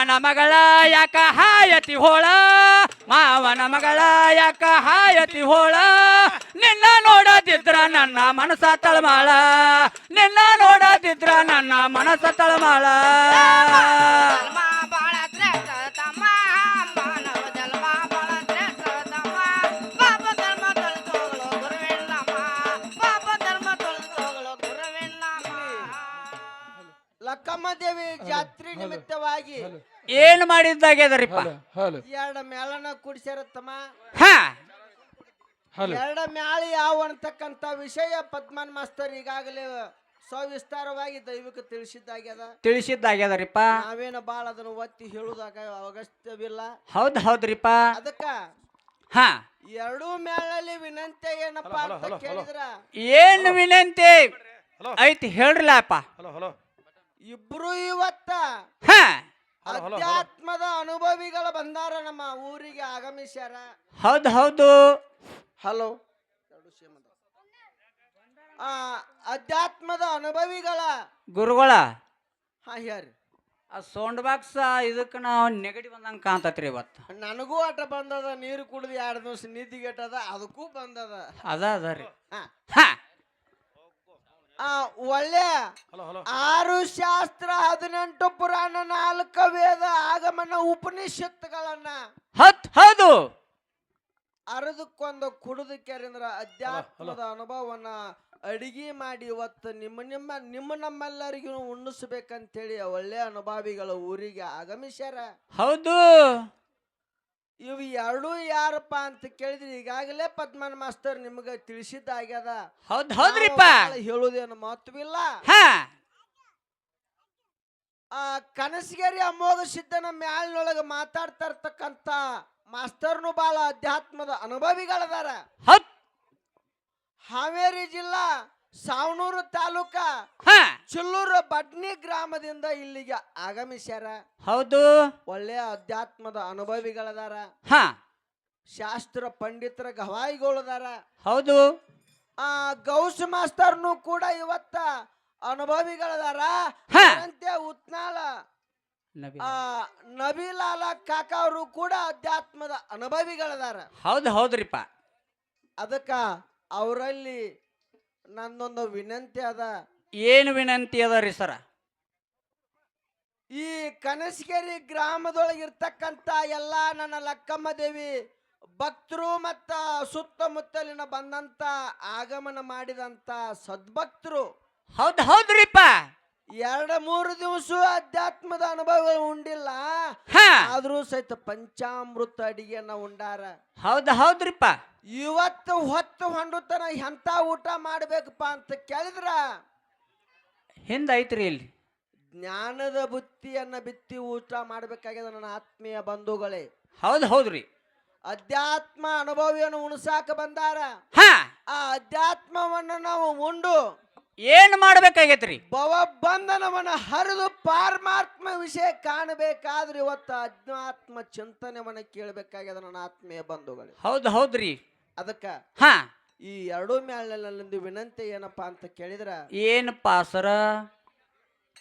ಮಾವನ ಮಗಳ ಯಾಕ ಹಾಯತಿ ಹೋಳ? ಮಾವನ ಮಗಳ ಯಾಕ ಹಾಯತಿ ಹೋಳ? ನಿನ್ನ ನೋಡದಿದ್ರ ನನ್ನ ಮನಸ ತಳಮಾಳ. ನಿನ್ನ ನೋಡದಿದ್ರ ನನ್ನ ಮನಸ ತಳಮಾಳ. ಲಕ್ಕಮ್ಮ ದೇವಿ ಜಾತ್ರೆ ನಿಮಿತ್ತವಾಗಿ ಏನ್ ಮಾಡಿದ್ದಾಗ್ಯದರಿಪ್ಪ ಎರಡು ಮೇಳನ ಕುಡಿಸ್ಯಾರ ತಮ್ಮ ಹಾ ಎರಡ ಮ್ಯಾಳ ಯಾವ ಅಂತಕ್ಕಂತ ವಿಷಯ ಪದ್ಮನ್ ಮಾಸ್ತರ್ ಈಗಾಗಲೇ ಸವಿಸ್ತಾರವಾಗಿ ದೈವಿಕ ತಿಳಿಸಿದ್ದಾಗ್ಯದ. ತಿಳಿಸಿದ್ದಾಗ್ಯದರಿಪ್ಪ? ನಾವೇನ ಬಾಳ ಅದನ್ನು ಒತ್ತಿ ಹೇಳುದಾಗ ಅಗತ್ಯವಿಲ್ಲ ಹೌದ್ ಹೌದ್ರಿಪ್ಪ. ಅದಕ್ಕ ಹಾ. ಎರಡೂ ಮ್ಯಾಳಲ್ಲಿ ವಿನಂತಿ ಏನಪ್ಪಾ ಅಂತ ಕೇಳಿದ್ರ? ಏನ್ ವಿನಂತಿ? ಐತಿ ಹೇಳ್ರಲ್ಲಪ್ಪ. Hello hello. ಇಬ್ರು ಇವತ್ತ ಹಾ. ಅಧ್ಯಾತ್ಮದ ಅನುಭವಿಗಳು ಬಂದಾರ ನಮ್ಮ ಊರಿಗೆ ಆಗಮಿಸ್ಯಾರ. ಹೌದ್ ಹೌದು. ಹಲೋ. ಆ ಅಧ್ಯಾತ್ಮದ ಅನುಭವಿಗಳ. ಗುರುಗಳ. ಹಾ ಹೇಳ್ರಿ. ಆ ಸೌಂಡ್ ಬಾಕ್ಸ್ ಇದಕ್ಕೆ ನಾವು ನೆಗಡಿ ಬಂದಂಗೆ ಕಾಣ್ತತ್ರಿ ಇವತ್ತು. ನನಗೂ ಆಟ ಬಂದದ ನೀರು ಕುಡಿದು ಎರಡು ದಿವಸ ನಿದ್ದಿಗೆಟ್ಟದ ಅದಕ್ಕೂ ಬಂದದ. ಅದ ಅದ ರೀ. ಹಾ. ಹಾ. ಆ ಒಳ್ಳೆ ಆರು ಶಾಸ್ತ್ರ ಹದಿನೆಂಟು ಪುರಾಣ ನಾಲ್ಕು ವೇದ ಆಗಮನ ಉಪನಿಷತ್ತುಗಳನ್ನ ಹೌದ್ ಹೌದು. ಅರದಕ್ಕೊಂದು ಕುಡಿದು ಕೆರೆಂದ್ರ ಅಧ್ಯಾತ್ಮದ ಅನುಭವವನ್ನ ಅಡಿಗೆ ಮಾಡಿ ಇವತ್ತು ನಿಮ್ಮ ನಿಮ್ಮ ನಿಮ್ಮ ನಮ್ಮೆಲ್ಲರಿಗೂ ಉಣ್ಣಿಸ್ಬೇಕಂತೇಳಿ ಒಳ್ಳೆ ಅನುಭವಿಗಳು ಊರಿಗೆ ಆಗಮಿಸ್ಯಾರ. ಹೌದು. ಇವು ಎರಡೂ ಯಾರಪ್ಪ ಅಂತ ಕೇಳಿದ್ರಿ ಈಗಾಗಲೇ ಪದ್ಮನ್ ಮಾಸ್ತರ್ ನಿಮ್ಗೆ ತಿಳಿಸಿದ್ದಾಗ್ಯದ. ಹೌದ್ ಹೌದ್ರಿಪ್ಪ. ನಾವು ಹೇಳುವುದೇನು ಮಹತ್ವಿಲ್ಲ ಹಾ. ಆ ಕನಸಗೇರಿ ಅಮೋಘ ಸಿದ್ಧನ ಮ್ಯಾಲಿನೊಳಗೆ ಮಾತಾಡ್ತಾ ಇರ್ತಕ್ಕಂಥ ಮಾಸ್ತರ್ನು ಬಾಳ ಅಧ್ಯಾತ್ಮದ ಅನುಭವಿಗಳದಾರ. ಹೌದ್. ಹಾವೇರಿ ಜಿಲ್ಲಾ ಸಾವನೂರು ತಾಲೂಕ ಹಾ. ಚಿಲ್ಲೂರು ಬಡ್ನಿ ಗ್ರಾಮದಿಂದ ಇಲ್ಲಿಗೆ ಆಗಮಿಸ್ಯಾರ. ಹೌದು. ಒಳ್ಳೆಯ ಅಧ್ಯಾತ್ಮದ ಅನುಭವಿಗಳದಾರ. ಹಾ. ಶಾಸ್ತ್ರ ಪಂಡಿತರ ಗವಾಯಿಗಳದಾರ. ಹೌದು. ಆ ಗೌಸ್ ಮಾಸ್ತರ್ನು ಕೂಡ ಇವತ್ತ ಅನುಭವಿಗಳದಾರ. ಅಂತೆ ಉತ್ನಾಳ? ನಬಿಲಾಲ ಕಾಕ ಅವರು ಕೂಡ ಅಧ್ಯಾತ್ಮದ ಅನುಭವಿಗಳದಾರ. ಹೌದು ಹೌದ್ರಿಪ್ಪ. ಅದಕ್ಕ ಅವರಲ್ಲಿ ನನ್ನೊಂದು ವಿನಂತಿ ಅದ. ಏನು ವಿನಂತಿ ಅದ ರೀ ಸರ? ಈ ಕನಸಗೇರಿ ಗ್ರಾಮದೊಳಗೆ ಇರ್ತಕ್ಕಂತ ಎಲ್ಲ ನನ್ನ ಲಕ್ಕಮ್ಮ ದೇವಿ ಭಕ್ತರು ಮತ್ತ ಸುತ್ತಮುತ್ತಲಿನ ಬಂದಂತ ಆಗಮನ ಮಾಡಿದಂತ ಸದ್ಭಕ್ತರು. ಹೌದ್ ಹೌದ್ರಿಪ್ಪ. ಎರಡು ಮೂರು ದಿವಸ ಅಧ್ಯಾತ್ಮದ ಅನುಭವ ಉಂಡಿಲ್ಲ. ಆದ್ರೂ ಸಹಿತ ಪಂಚಾಮೃತ ಅಡಿಗೆಯನ್ನ ಉಂಡಾರ. ಹೌದು ಹೌದ್ರಿಪ್ಪ. ಇವತ್ತು ಹೊತ್ತು ಹೊಂಡುತನ ಎಂತ ಊಟ ಮಾಡ್ಬೇಕಪ್ಪ ಅಂತ ಕೇಳಿದ್ರ? ಹಿಂದೈತ್ರಿ ಇಲ್ಲಿ. ಜ್ಞಾನದ ಬುತ್ತಿಯನ್ನ ಬಿತ್ತಿ ಊಟ ಮಾಡ್ಬೇಕಾಗ್ಯದ ನನ್ನ ಆತ್ಮೀಯ ಬಂಧುಗಳೇ. ಹೌದ್ ಹೌದ್ರಿ. ಅಧ್ಯಾತ್ಮ ಅನುಭವಿಯನ್ನು ಉಣಸಾಕ ಬಂದಾರ. ಆ ಅಧ್ಯಾತ್ಮವನ್ನು ನಾವು ಉಂಡು ಏನ್ ಮಾಡ್ಬೇಕಾಗೈತ್ರಿ? ಭವ ಬಂಧನವನ್ನ ಹರಿದು ಪಾರಮಾತ್ಮ ವಿಷಯ ಕಾಣಬೇಕಾದ್ರೆ ಇವತ್ತು ಅಜ್ಞಾತ್ಮ ಚಿಂತನೆವನ್ನ ಕೇಳಬೇಕಾಗ್ಯದ ನನ್ನ ಆತ್ಮೀಯ ಬಂಧುಗಳು. ಹೌದು ಹೌದ್ರಿ. ಅದಕ್ಕ ಹಾ. ಈ ಎರಡೂ ಮ್ಯಾಲಿನಲ್ಲಿಂದು ವಿನಂತಿ ಏನಪ್ಪಾ ಅಂತ ಕೇಳಿದ್ರ? ಏನಪ್ಪ ಸರ?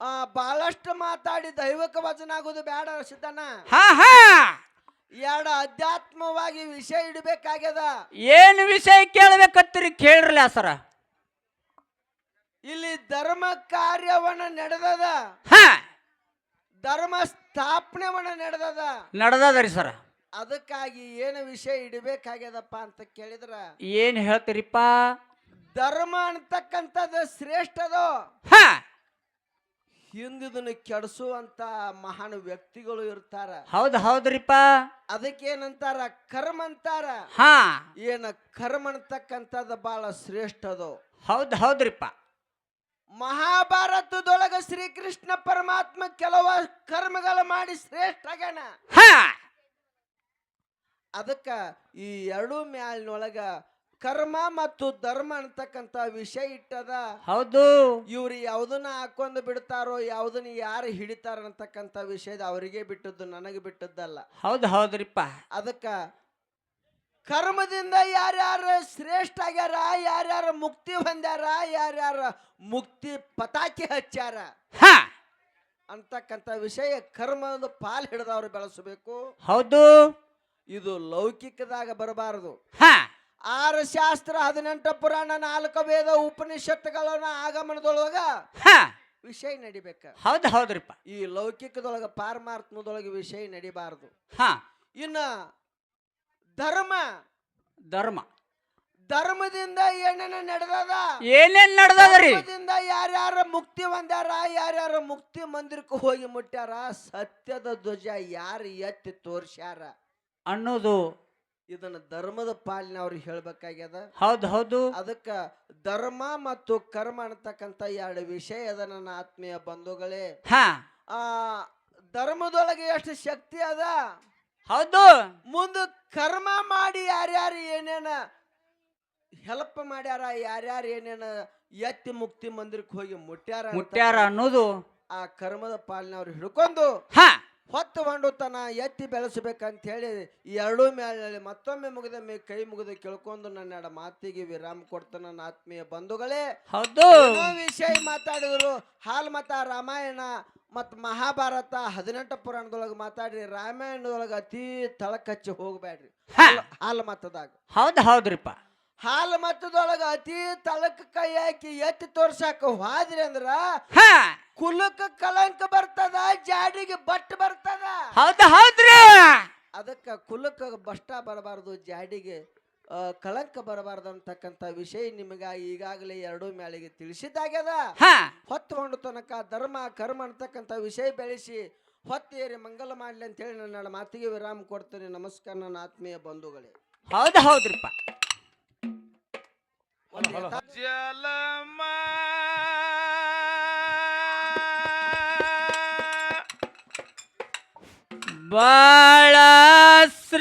ಆ ಬಹಳಷ್ಟು ಮಾತಾಡಿ ದೈವಕ ವಚನ ಆಗೋದು ಬೇಡ ಸಿದ್ದಣ್ಣ. ಹಾ ಹಾ. ಎರಡು ಅಧ್ಯಾತ್ಮವಾಗಿ ವಿಷಯ ಇಡಬೇಕಾಗ್ಯದ. ಏನ್ ವಿಷಯ ಕೇಳ್ಬೇಕತ್ತೀರಿ ಕೇಳ್ರಲ್ಲ ಸರ? ಇಲ್ಲಿ ಧರ್ಮ ಕಾರ್ಯವನ್ನ ನಡೆದದ. ಹಾ. ಧರ್ಮ ಸ್ಥಾಪನೆವನ್ನ ನಡೆದದ. ನಡ್ದದ್ರಿ ಸರ. ಅದಕ್ಕಾಗಿ ಏನು ವಿಷಯ ಇಡಬೇಕಾಗ್ಯದಪ್ಪ ಅಂತ ಕೇಳಿದ್ರ. ಏನ್ ಹೇಳ್ತೀರಿಪ್ಪ? ಧರ್ಮ ಅಂತಕ್ಕಂಥದ್ದು ಶ್ರೇಷ್ಠದು? ಹಾ. ಹಿಂದಿದನ್ನು ಕೆಡಿಸುವಂತ ಮಹಾನ್ ವ್ಯಕ್ತಿಗಳು ಇರ್ತಾರ. ಹೌದ್ ಹೌದ್ರಿಪ್ಪ. ಅದಕ್ಕೇನಂತಾರ? ಕರ್ಮ ಅಂತಾರ. ಹಾ. ಏನ ಕರ್ಮ ಅಂತಕ್ಕಂಥದ್ದು ಬಹಳ ಶ್ರೇಷ್ಠದು? ಹೌದ್ ಹೌದ್ರಿಪ್ಪ. ಮಹಾಭಾರತದೊಳಗ ಶ್ರೀಕೃಷ್ಣ ಪರಮಾತ್ಮ ಕೆಲವ ಕರ್ಮಗಳು ಮಾಡಿ ಶ್ರೇಷ್ಠ ಆಗ್ಯಾನ. ಅದಕ್ಕ ಈ ಎರಡು ಮ್ಯಾಲಿನೊಳಗ ಕರ್ಮ ಮತ್ತು ಧರ್ಮ ಅಂತಕ್ಕಂತ ವಿಷಯ ಇಟ್ಟದ. ಹೌದು. ಇವ್ರು ಯಾವ್ದನ್ನ ಹಾಕೊಂಡು ಬಿಡ್ತಾರೋ ಯಾವ್ದನ್ನ ಯಾರು ಹಿಡಿತಾರ ಅಂತಕ್ಕಂತ ವಿಷಯದ ಅವರಿಗೆ ಬಿಟ್ಟದ್ದು ನನಗೆ ಬಿಟ್ಟದ್ದಲ್ಲ. ಹೌದು ಹೌದ್ರಿಪ್ಪ. ಅದಕ್ಕ ಕರ್ಮದಿಂದ ಯಾರ್ಯಾರು ಶ್ರೇಷ್ಠ ಆಗ್ಯಾರ ಯಾರ್ಯಾರ ಮುಕ್ತಿ ಹೊಂದ್ಯಾರ ಯಾರ್ಯಾರ ಮುಕ್ತಿ ಪತಾಕಿ ಹಚ್ಚಾರ ಅಂತಕ್ಕಂಥ ವಿಷಯ ಕರ್ಮದ ಪಾಲ್ ಹಿಡಿದವ್ರು ಬೆಳೆಸಬೇಕು. ಹೌದು. ಇದು ಲೌಕಿಕದಾಗ ಬರಬಾರದು. ಹಾ. ಆರು ಶಾಸ್ತ್ರ ಹದಿನೆಂಟು ಪುರಾಣ ನಾಲ್ಕು ವೇದ ಉಪನಿಷತ್ತುಗಳನ್ನ ಆಗಮನದೊಳಗ ಹಾ. ವಿಷಯ ನಡಿಬೇಕ. ಹೌದು ಹೌದ್ರಿಪ್ಪ. ಈ ಲೌಕಿಕದೊಳಗ ಪಾರಮಾತ್ಮದೊಳಗೆ ವಿಷಯ ನಡಿಬಾರದು. ಹಾ. ಇನ್ನ ಧರ್ಮ. ಧರ್ಮ. ಧರ್ಮದಿಂದ ಏನೇನ ನಡೆದದ? ಏನೇನ್ ನಡೆದದ್ರಿ? ಧರ್ಮದಿಂದ ಯಾರ್ಯಾರ ಮುಕ್ತಿ ಹೊಂದ್ಯಾರ ಯಾರ್ಯಾರ ಮುಕ್ತಿ ಮಂದಿರಕ್ಕೆ ಹೋಗಿ ಮುಟ್ಟ್ಯಾರ ಸತ್ಯದ ಧ್ವಜ ಯಾರು ಎತ್ತಿ ತೋರ್ಸ್ಯಾರ? ಅನ್ನೋದು ಇದನ್ನ ಧರ್ಮದ ಪಾಲಿನವ್ರಿಗೆ ಹೇಳ್ಬೇಕಾಗ್ಯದ. ಹೌದು ಹೌದು. ಅದಕ್ಕ ಧರ್ಮ ಮತ್ತು ಕರ್ಮ ಅನ್ನತಕ್ಕಂಥ ಎರಡು ವಿಷಯ ಅದ ನನ್ನ ಆತ್ಮೀಯ ಬಂಧುಗಳೇ. ಹಾ. ಆ ಧರ್ಮದೊಳಗೆ ಎಷ್ಟು ಶಕ್ತಿ ಅದ? ಹೌದು. ಮುಂದೆ ಕರ್ಮ ಮಾಡಿ ಯಾರ್ಯಾರು ಏನೇನ ಹೆಲ್ಪ್ ಮಾಡ್ಯಾರ ಯಾರ್ಯಾರು ಏನೇನ ಎತ್ತಿ ಮುಕ್ತಿ ಮಂದಿರಕ್ಕೆ ಹೋಗಿ ಮುಟ್ಯಾರ ಮುಟ್ಯಾರ ಮುಟ್ಟ್ಯಾರ ಅನ್ನೋದು ಆ ಕರ್ಮದ ಪಾಲನೆ ಅವ್ರು ಹಿಡ್ಕೊಂಡು ಹಾ. ಹೊತ್ತು ಹೊಂಡುತನ ಎತ್ತಿ ಬೆಳೆಸಬೇಕಂತ ಹೇಳಿ ಎರಡೂ ಮೇಲೆ ಮತ್ತೊಮ್ಮೆ ಮುಗಿದ ಮೇ ಕೈ ಮುಗಿದ ಕೇಳ್ಕೊಂಡು ನನ್ನ ಎರಡ ಮಾತಿಗೆ ವಿರಾಮ ಕೊಡ್ತಾನ ನನ್ನ ಆತ್ಮೀಯ ಬಂಧುಗಳೇ. ಹೌದು. ವಿಷಯ ಮಾತಾಡಿದ್ರು. ಹಾಲ್ ಮತ ರಾಮಾಯಣ ಮತ್ತು ಮಹಾಭಾರತ ಹದಿನೆಂಟು ಪುರಾಣದೊಳಗೆ ಮಾತಾಡ್ರಿ. ರಾಮಾಯಣದೊಳಗೆ ಅತಿ ತಳಕಚ್ಚಿ ಹೋಗ್ಬೇಡ್ರಿ. ಹಾಲ್ ಮತದಾಗ. ಹೌದು ಹೌದ್ರಿಪ್ಪ. ಹಾಲ್ ಮತದೊಳಗ ಅತಿ ತಳಕ ಕೈ ಹಾಕಿ ಎತ್ತಿ ತೋರ್ಸಾಕ ಹೋದ್ರಿ ಅಂದ್ರ ಕುಲಕ್ಕ ಕಳಂಕ ಬರ್ತದ ಜಾಡಿಗೆ ಬಟ್ ಬರ್ತದ. ಹೌದು ಹೌದ್ರಿ. ಅದಕ್ಕೆ ಕುಲಕ್ಕ ಬಷ್ಟ ಬರಬಾರ್ದು ಜಾಡಿಗೆ ಆ, ಕಳಂಕ ಬರಬಾರ್ದು ಅಂತಕ್ಕಂಥ ವಿಷಯ ನಿಮಗ ಈಗಾಗಲೇ ಎರಡೂ ಮ್ಯಾಲಿಗೆ ತಿಳಿಸಿದ್ದಾಗ್ಯದ. ಹಾ. ಹೊತ್ತು ಹೊಂಡು ತನಕ ಧರ್ಮ ಕರ್ಮ ಅಂತಕ್ಕಂಥ ವಿಷಯ ಬೆಳೆಸಿ ಹೊತ್ತೇರಿ ಮಂಗಲ ಮಾಡ್ಲಿ ಅಂತ ಹೇಳಿ ನನ್ನ ಮಾತಿಗೆ ವಿರಾಮ ಕೊಡ್ತೇನೆ. ನಮಸ್ಕಾರ ನನ್ನ ಆತ್ಮೀಯ ಬಂಧುಗಳೇ. ಹೌದು ಹೌದ್ರಿಪ್ಪ. ಒಂದು ಯಥಾ- ಜಲಮ ಬಾಳ ಶ್ರೇಷ್ಠದ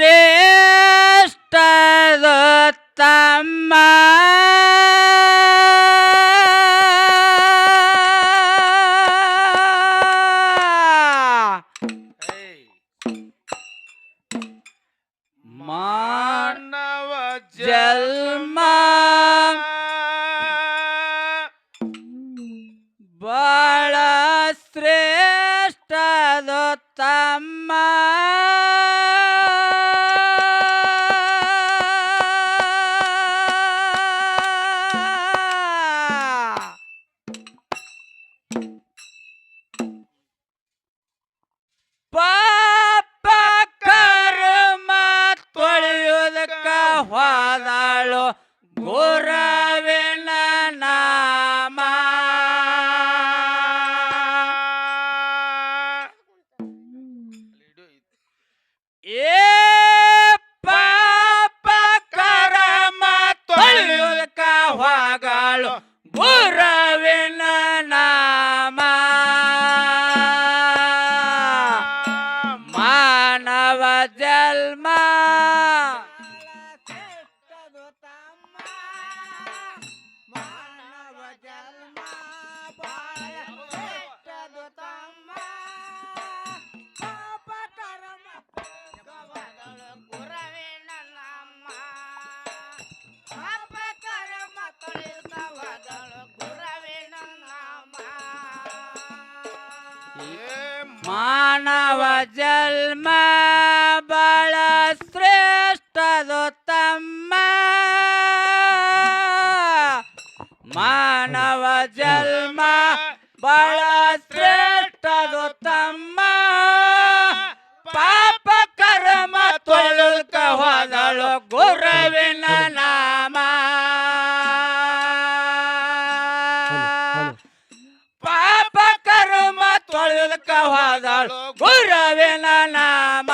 ಮಾನವ ಜನ್ಮ ಬಳ ಶ್ರೇಷ್ಠದು ಮಾನವ ಜನ್ಮ ಬಳ ಹೋದಳು ಗುರುವಿನ ನಾಮ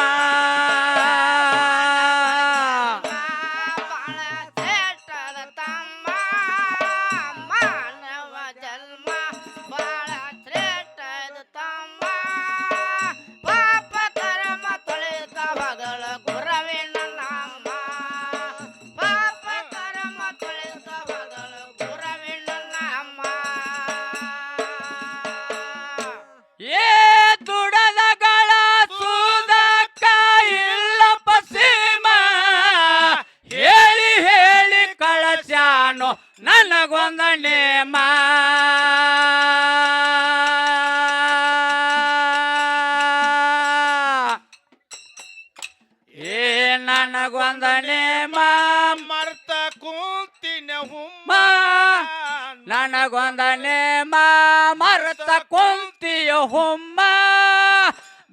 ಕುಂತಿನ ಹುಮ್ಮ ನನಗೊಂದ ನೇಮ ಮರತ ಕುಂತಿಯ ಹುಮ್ಮ.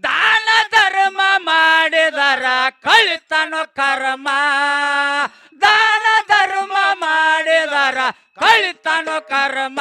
ದಾನ ಧರ್ಮ ಮಾಡಿದರ ಕಳಿತನು ಕರ್ಮ. ದಾನ ಧರ್ಮ ಮಾಡಿದರ ಕಳಿತನು ಕರ್ಮ.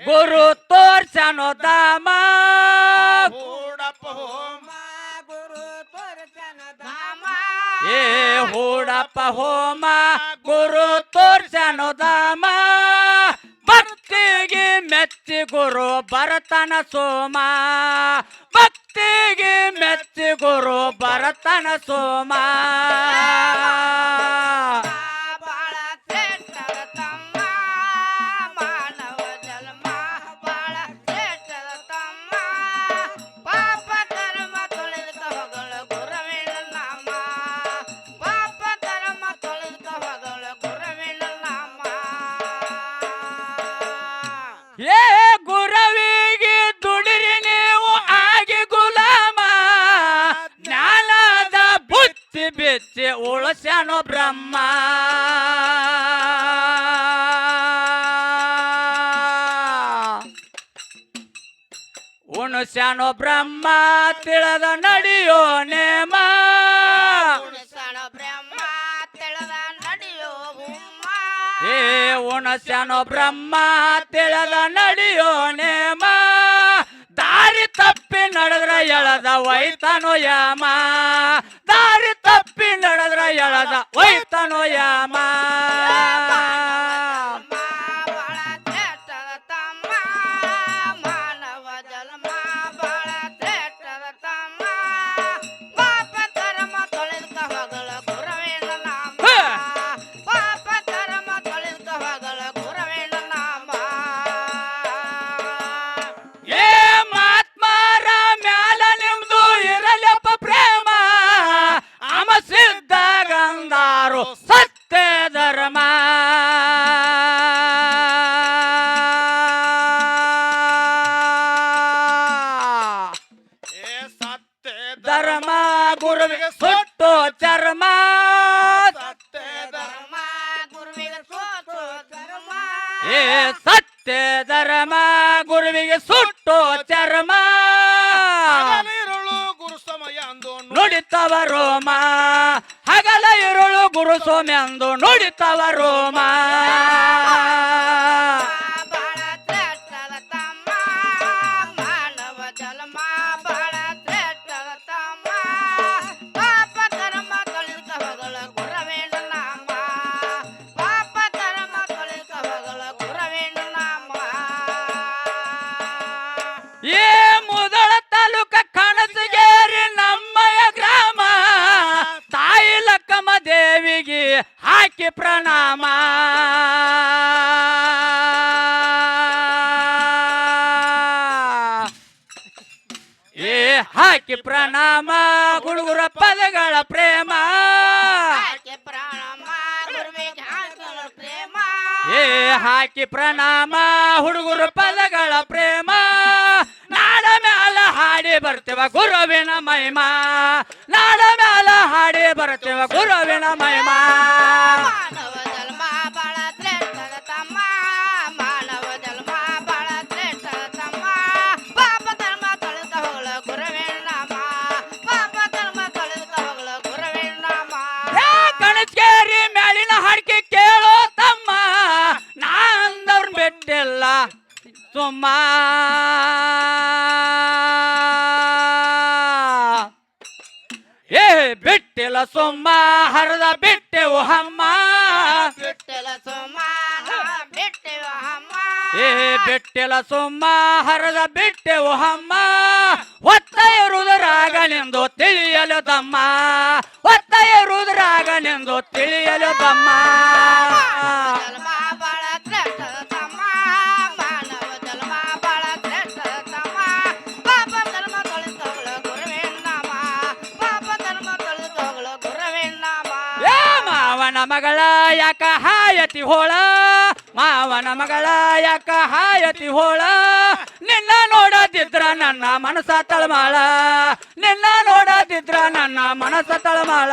ಗುರು ತೋರ್ಸನೋ ದಾಮ ಗುರು ಧಾಮ. ಏ ಹೂಡಪ್ಪ ಹೋಮ ಗುರು ತೋರ್ಸನು ದಾಮ ಭಕ್ತಿಗೆ ಮೆಚ್ಚಿ ಗುರು ಬರತನ ಸೋಮ. ಭಕ್ತಿಗೆ ಮೆಚ್ಚಿ ಗುರು ಬರತನ ಸೋಮ. ಉಣಸ್ಯಾನೋ ಬ್ರಹ್ಮ ತಿಳದ ನಡಿಯೋ ನೇಮ. ಬ್ರಹ್ಮ ತಿಳದ ನಡೆಯೋ ಏ ಉಣಸ್ಯಾನೋ ಬ್ರಹ್ಮ ತಿಳದ ನಡೆಯೋ ನೇಮ. ದಾರಿ ತಪ್ಪಿ ನಡೆದ್ರ ಎಳದ ಒಯ್ತಾನೋ ಯಾಮ. ದಾರಿ ತಪ್ಪಿ ನಡೆದ್ರ ಎಳದ ಒಯ್ತಾನೋ ಯಾಮ. ಧರ್ಮ ಗುರುವಿಗೆ ಸುಟ್ಟು ಚರ್ಮ ಸತ್ಯ ಧರ್ಮ ಗುರುವಿಗೆ ಸೋತು ಧರ್ಮ. ಏ ಸತ್ಯ ಧರ್ಮ ಗುರುವಿಗೆ ಸುಟ್ಟು ಚರ್ಮ ಹಗಲಿರುಳು ಗುರು ಸಮಯ ಅಂದು ನುಡಿತವ ರೋಮ ಹಗಲ ಇರುಳು ಗುರು ಸೋಮ್ಯಂದು ನುಡಿತವ ರೋಮ ಹಾಕಿ ಪ್ರಣಾಮ ಗುಡುಗುರ ಪದಗಳ ಪ್ರೇಮ. ಏ ಹಾಕಿ ಪ್ರಣಾಮ ಹುಡುಗರು ಪದಗಳ ಪ್ರೇಮ. ನಾಡ ಮ್ಯಾಲ ಹಾಡಿ ಬರ್ತೇವ ಗುರುವಿನ ಮಹಿಮಾ. ನಾಡ ಮ್ಯಾಲ ಹಾಡಿ ಬರ್ತೇವ ಗುರುವಿನ ಮಹಿಮಾ. ಏ ಬಿಟ್ಟಿಲ್ಲ ಬಿಟ್ಟೆಲ ಸೊಮ್ಮ ಹರದ ಬಿಟ್ಟೆವು ಓಹಮ್ಮ ಬಿಟ್ಟಿಲ ಸುಮಾನ ಬಿಟ್ಟೆವ ಅಮ್ಮ. ಏ ಬಿಟ್ಟೆಲ ಸೊಮ್ಮ ಹರದ ಬಿಟ್ಟೆವು ಹಮ್ಮ ಒತ್ತ ಇರುದ್ರಾಗಲೆಂದು ತಿಳಿಯಲು ತಮ್ಮ ಒತ್ತ ಇರುದ್ರಾಗಲೆಂದು ತಿಳಿಯಲು ದಮ್ಮ ಮಗಳ ಯಾಕ ಹಾಯತಿ ಹೋಳ? ಮಾವನ ಮಗಳ ಯಾಕ ಹಾಯತಿ ಹೋಳ? ನಿನ್ನ ನೋಡದಿದ್ರ ನನ್ನ ಮನಸ ತಳಮಾಳ. ನಿನ್ನ ನೋಡದಿದ್ರ ನನ್ನ ಮನಸ ತಳಮಾಳ.